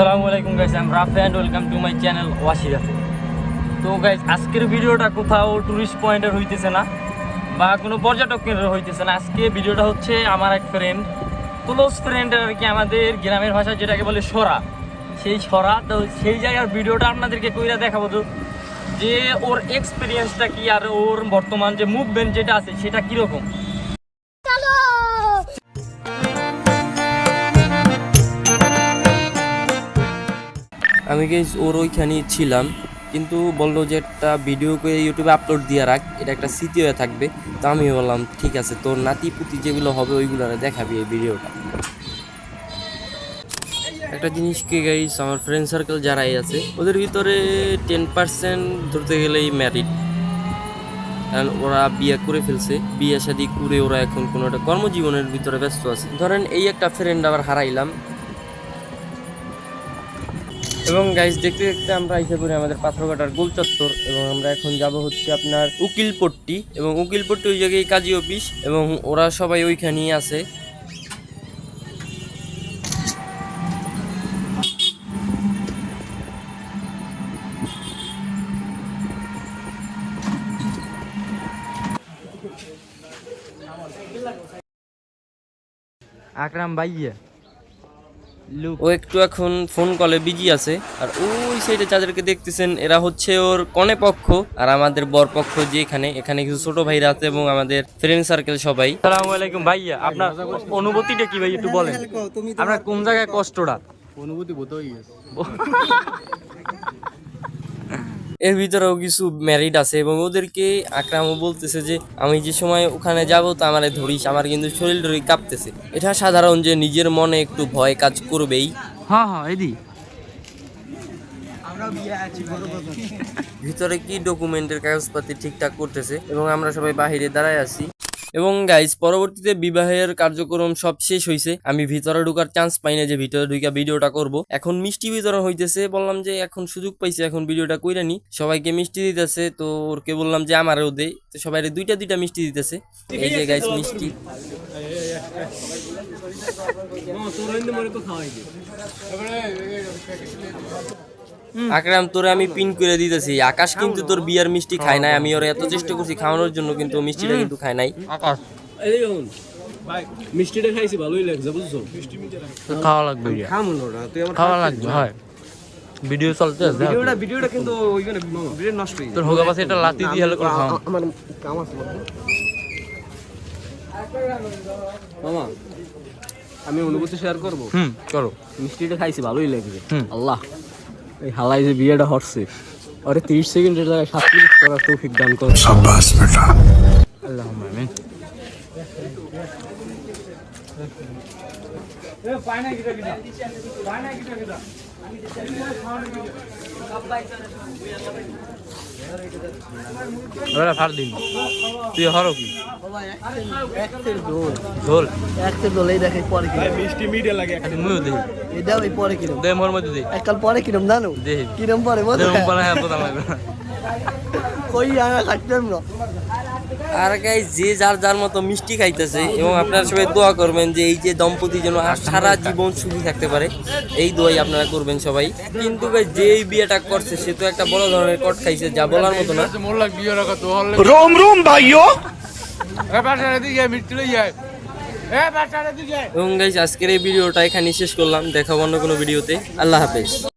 আসসালামু আলাইকুম guys I am Rafi and welcome to my channel Washi Rafi তো guys আজকের ভিডিওটা কোথাও টুরিস্ট পয়েন্টের হইতেছে না, বা কোনো পর্যটকের হইতেছে না। আজকে ভিডিওটা হচ্ছে আমার এক ফ্রেন্ড ক্লোজ ফ্রেন্ডের আর কি আমাদের গ্রামের ভাষা যেটাকে বলে সরা। সেই সরা, তো সেই জায়গার ভিডিওটা আপনাদেরকে কইরা দেখাবো তো, যে ওর এক্সপিরিয়েন্সটা কি আর ওর বর্তমান যে মুভমেন্ট যেটা আছে, সেটা কীরকম? আমি গেস ওর ওইখানেই ছিলাম, কিন্তু বলল যে একটা ভিডিও করে ইউটিউবে আপলোড দিয়ে রাখ, এটা একটা স্মৃতি হয়ে থাকবে। তো আমি বললাম, ঠিক আছে, তোর নাতি পুতি যেগুলো হবে ওইগুলো দেখাবি এই ভিডিওটা একটা জিনিস কি গাইস আমার ফ্রেন্ড সার্কেল যারাই আছে, ওদের ভিতরে টেন পার্সেন্ট ধরতে গেলেই ম্যারিড কারণ ওরা বিয়ে করে ফেলছে, বিয়ে শাদি করে ওরা এখন কোনো একটা কর্মজীবনের ভিতরে ব্যস্ত আছে। ধরেন এই একটা ফ্রেন্ড আবার হারাইলাম এবং গাইজ দেখতে দেখতে আমরা এসে পড়ি আমাদের পাথরঘাটার গোল চত্বর এবং আমরা এখন যাব হচ্ছে আপনার উকিলপট্টি এবং উকিলপট্টি ওই জায়গায় কাজী অফিস এবং ওরা সবাই ওইখানেই আছে। আকরাম ভাইয়া। ও একটু এখন ফোন কলে বিজি আছে। আর ওই সাইডে যাদেরকে দেখতেছেন এরা হচ্ছে ওর কনে পক্ষ। আর আমাদের বর পক্ষ যে এখানে এখানে কিছু ছোট ভাইরা আছে এবং আমাদের ফ্রেন্ড সার্কেল সবাই। আসসালামু আলাইকুম ভাইয়া আপনার অনুভূতিটা কি ভাই একটু বলেন? আপনার কোন জায়গায় কষ্টটা? অনুভূতি বোধ হয়ে গেছে এর ভিতরেও কিছু ম্যারিড আছে এবং ওদেরকে আকরামও বলতেছে যে আমি যে সময় ওখানে যাব তো আমার ধরিস আমার কিন্তু শরীর টরীর কাঁপতেছে। এটা সাধারণ যে নিজের মনে একটু ভয় কাজ করবেই। হ্যাঁ হ্যাঁ এদি। ভিতরে কি ডকুমেন্টের কাগজপাতি ঠিকঠাক করতেছে? এবং আমরা সবাই বাহিরে দাঁড়ায় আছি। এবং গাইজ পরবর্তীতে বিবাহের কার্যক্রম সব শেষ হয়েছে আমি ভিতরে ঢুকার চান্স পাই না যে ভিতরে ঢুকা ভিডিওটা করব। এখন মিষ্টি বিতরণ হইতেছে, বললাম যে এখন সুযোগ পাইছে, এখন ভিডিওটা কইরা নি। সবাইকে মিষ্টি দিতেছে, তো ওরকে বললাম যে আমারও দে। তো সবাই দুইটা দুইটা মিষ্টি দিতেছে। এই যে গাইজ মিষ্টি। আকরাম তোরে আমি পিন করে দিতেছি। আকাশ কিন্তু তোর বিয়ার মিষ্টি খায় নাই। আমি ওর এত চেষ্টা করছি খাওয়ানোর জন্য কিন্তু মিষ্টিটা কিন্তু খায় নাই। আকাশ। এই দেখুন মিষ্টিটা খাইছি ভালোই লাগছে বুঝছ? খাওয়া লাগবে। খামুন ওটা তুই আমার খাওয়া লাগবে হয়। ভিডিও চলতে আছে, ভিডিওটা ভিডিওটা কিন্তু ওইখানে ভিডিও নষ্ট হয়ে তোর হোগা পাশে এটা লাতি দিয়ে হলে করে খাও আমার কাম আছে মামা। আমি অনুভূতি শেয়ার করব? হুম করো। মিষ্টিটা খাইছি ভালোই লাগছে। আল্লাহ। এই হালাই যে বিয়েটা হচ্ছে আরে তিরিশ সেকেন্ডের জায়গায় সাত মিনিট করার তৌফিক দান করো। আল্লাহ আমিন। ওরা ফার দিন। তুই হরো কি? ঝোল একটা দোলেই দেখে পরে কিরম মিষ্টি মিডিয়া লাগে খালি মুই দেই। এটাও এই পরে কিরম দে মোর মধ্যে দে এককাল পরে কিরম জানো? দে কিরম পরে বল বলা হ্যাঁ। কই আমরা কাটতাম না। আর গাই যে যার যার মতো মিষ্টি খাইতেছে এবং আপনারা সবাই দোয়া করবেন যে এই যে দম্পতি যেন সারা জীবন সুখী থাকতে পারে এই দোয়াই আপনারা করবেন সবাই। কিন্তু গাই যে এই বিয়েটা করছে সে তো একটা বড় ধরনের কট খাইছে যা বলার মতো না। রোম রোম ভাইও এবং গাইজ আজকের এই ভিডিওটা এখানে শেষ করলাম। দেখাবো অন্য কোনো ভিডিওতে। আল্লাহ হাফেজ।